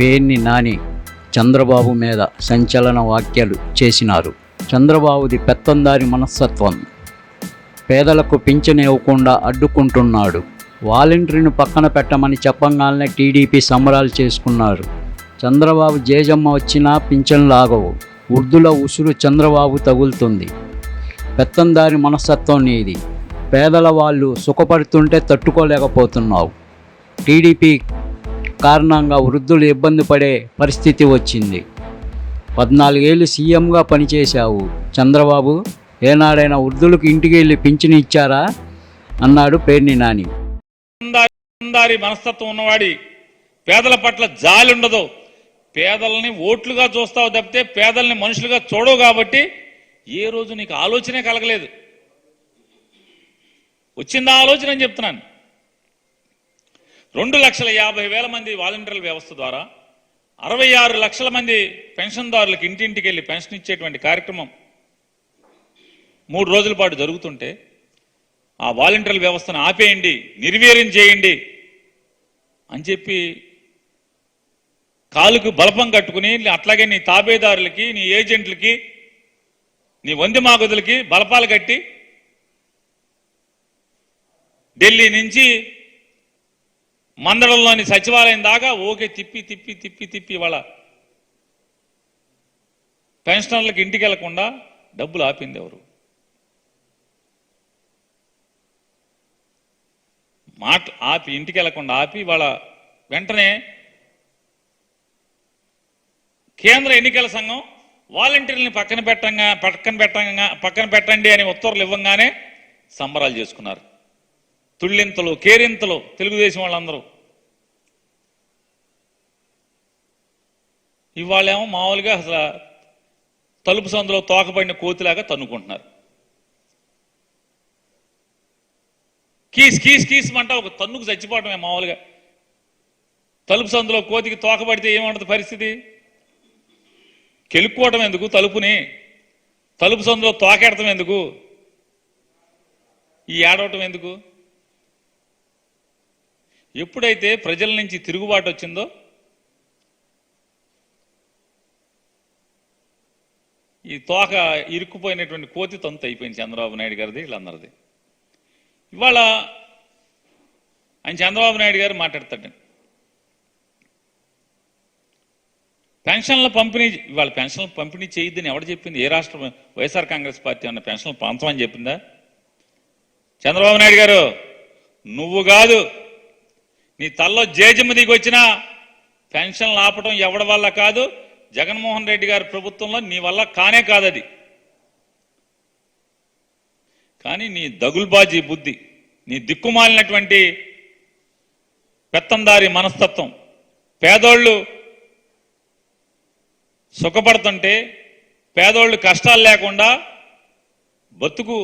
పేర్ని నాని చంద్రబాబు మీద సంచలన వ్యాఖ్యలు చేసినారు. చంద్రబాబుది పెత్తందారి మనస్తత్వం. పేదలకు పింఛను ఇవ్వకుండా అడ్డుకుంటున్నాడు. వాలంటీర్ను పక్కన పెట్టమని చెప్పగానే టీడీపీ సంబరాలు చేసుకున్నారు. చంద్రబాబు జేజమ్మ వచ్చినా పింఛన్లు ఆగవు. ఉర్దుల ఉసురు చంద్రబాబు తగులుతుంది. పెత్తందారి మనస్తత్వం నీది. పేదల వాళ్ళు సుఖపడుతుంటే తట్టుకోలేకపోతున్నావు. టీడీపీ కారణంగా వృద్ధులు ఇబ్బంది పడే పరిస్థితి వచ్చింది. పద్నాలుగేళ్ళు సీఎంగా పనిచేశావు. చంద్రబాబు ఏనాడైనా వృద్ధులకు ఇంటికి వెళ్ళి పింఛను ఇచ్చారా? అన్నాడు పేర్ని నాని. దారి మనస్తత్వం ఉన్నవాడి పేదల పట్ల జాలి ఉండదు. పేదల్ని ఓట్లుగా చూస్తావు తప్పితే పేదల్ని మనుషులుగా చూడవు కాబట్టి ఏ రోజు నీకు ఆలోచనే కలగలేదు. వచ్చిందా ఆలోచన అని చెప్తున్నాను. రెండు లక్షల యాభై వేల మంది వాలంటీర్ల వ్యవస్థ ద్వారా అరవై ఆరు లక్షల మంది పెన్షన్దారులకు ఇంటింటికి వెళ్ళి పెన్షన్ ఇచ్చేటువంటి కార్యక్రమం మూడు రోజుల పాటు జరుగుతుంటే ఆ వాలంటీర్ల వ్యవస్థను ఆపేయండి నిర్వీర్యం చేయండి అని చెప్పి కాలుకు బలపం కట్టుకుని అట్లాగే నీ తాబేదారులకి నీ ఏజెంట్లకి నీ వంది మాగుదులకి బలపాలు కట్టి ఢిల్లీ నుంచి మందడంలోని సచివాలయం దాకా ఓకే తిప్పి తిప్పి తిప్పి తిప్పి వాళ్ళ పెన్షనర్లకు ఇంటికి వెళ్ళకుండా డబ్బులు ఆపింది ఎవరు? మాట ఆపి ఇంటికి వెళ్ళకుండా ఆపి వాళ్ళ వెంటనే కేంద్ర ఎన్నికల సంఘం వాలంటీర్లని పక్కన పెట్టంగా పక్కన పెట్టంగా పక్కన పెట్టండి అని ఉత్తర్వులు ఇవ్వంగానే సంబరాలు చేసుకున్నారు. తుళ్ళింతలు కేరింతలు తెలుగుదేశం వాళ్ళందరూ. ఇవాళేమో మామూలుగా అసలు తలుపు సందులో తోకబడిన కోతిలాగా తన్నుకుంటున్నారు. కీస్ కీస్ కీస్ అంట ఒక తన్నుకు చచ్చిపోవటమే మామూలుగా. తలుపు సందులో కోతికి తోకబడితే ఏమంటుంది పరిస్థితి? కెలుక్కోవటం ఎందుకు? తలుపుని తలుపు సందులో తోకెడటం ఎందుకు? ఈ ఏడవటం ఎందుకు? ఎప్పుడైతే ప్రజల నుంచి తిరుగుబాటు వచ్చిందో ఈ తోక ఇరుక్కుపోయినటువంటి కోతి తంతు అయిపోయింది చంద్రబాబు నాయుడు గారిది వీళ్ళందరిది. ఇవాళ ఆయన చంద్రబాబు నాయుడు గారు మాట్లాడతాడు. పెన్షన్ల పంపిణీ ఇవాళ పెన్షన్లు పంపిణీ చేయొద్దని ఎవడు చెప్పింది? ఏ రాష్ట్రం వైఎస్ఆర్ కాంగ్రెస్ పార్టీ అన్న పెన్షన్లు పంచమని చెప్పిందా? చంద్రబాబు నాయుడు గారు నువ్వు కాదు. నీ తల్లో జేజమ్మ దిగి పెన్షన్లు ఆపటం ఎవడి వల్ల కాదు? జగన్మోహన్ రెడ్డి గారి ప్రభుత్వంలో నీ వల్ల కానే కాదది. కానీ నీ దగుల్బాజీ బుద్ధి నీ దిక్కుమాలినటువంటి పెత్తందారి మనస్తత్వం పేదోళ్ళు సుఖపడుతుంటే పేదోళ్ళు కష్టాలు లేకుండా బతుకు